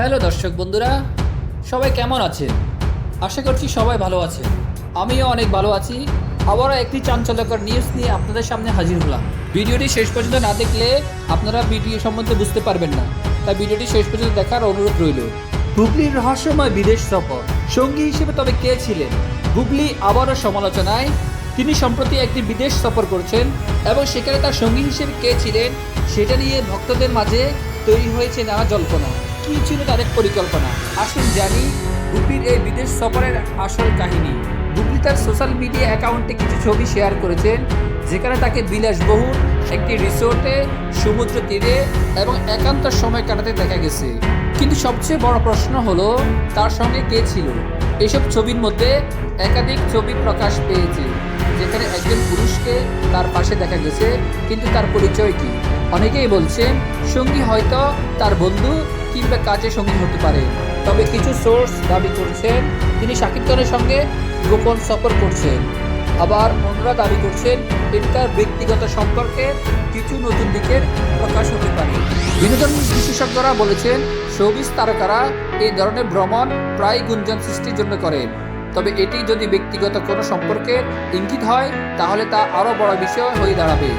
Hello দর্শক বন্ধুরা, সবাই কেমন আছেন? আশা করছি সবাই ভালো আছে আমিও অনেক ভালো আছি। আবারও একটি চাঞ্চল্যকর নিউজ নিয়ে আপনাদের সামনে হাজির হলাম। ভিডিওটি শেষ পর্যন্ত না দেখলে আপনারা ভিডিও সম্বন্ধে বুঝতে পারবেন না। তাই ভিডিওটি শেষ পর্যন্ত দেখার অনুরোধ রইল। হুগলির রহস্যময় বিদেশ সফর। সঙ্গী হিসেবে তবে কে ছিলেন? হুগলি আবারও সমালোচনায়। তিনি সম্প্রতি একটি বিদেশ সফর করছেন এবং সেখানে তার সঙ্গী হিসেবে কে ছিলেন সেটা নিয়ে ভক্তদের মাঝে তৈরি হয়েছে নানা জল্পনা। কি ছিল তাদের পরিকল্পনা? আসুন জানি গুপির এই বিদেশ সফরের আসল কাহিনী। গুপি তার সোশ্যাল মিডিয়া অ্যাকাউন্টে কিছু ছবি শেয়ার করেছেন, যেখানে তাকে বিলাসবহুল একটি রিসোর্টে, সমুদ্র তীরে এবং একান্ত সময় কাটাতে দেখা গেছে। কিন্তু সবচেয়ে বড় প্রশ্ন হলো, তার সঙ্গে কে ছিল? এসব ছবির মধ্যে একাধিক ছবি প্রকাশ পেয়েছে, যেখানে একজন পুরুষকে তার পাশে দেখা গেছে, কিন্তু তার পরিচয় কি? অনেকেই বলছেন, সঙ্গী হয়তো তার বন্ধু কিংবা কাজে সঙ্গী হতে পারে। তবে কিছু সোর্স দাবি করছেন, তিনি শাকিব খানের সঙ্গে গোপন সফর করছেন। আবার অন্যরা দাবি করছেন এটি তার ব্যক্তিগত সম্পর্কে কিছু নতুন দিকের প্রকাশ হতে পারে। বিনোদন বিশেষজ্ঞরা বলেছেন, শোবিজ তারকারা এই ধরনের ভ্রমণ প্রায় গুঞ্জন সৃষ্টির জন্য করেন। তবে এটি যদি ব্যক্তিগত কোনো সম্পর্কে ইঙ্গিত হয়, তাহলে তা আরও বড় বিষয় হয়ে দাঁড়াবে।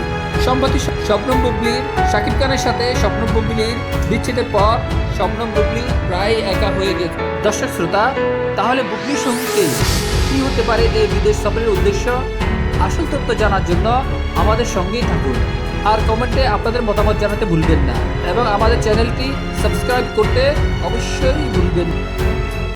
সম্প্রতি স্বপ্নম বুবলির শাকিব খানের সাথে স্বপ্নম বুবলির বিচ্ছেদের পর স্বপ্নম বুবলি প্রায় একা হয়ে গেছে। দর্শক শ্রোতা, তাহলে বুবলি সঙ্গীতে কি হতে পারে এই বিদেশ সফরের উদ্দেশ্য? আসল তথ্য জানার জন্য আমাদের সঙ্গেই থাকুন। আর কমেন্টে আপনাদের মতামত জানাতে ভুলবেন না। এবং আমাদের চ্যানেলটি সাবস্ক্রাইব করতে অবশ্যই ভুলবেন।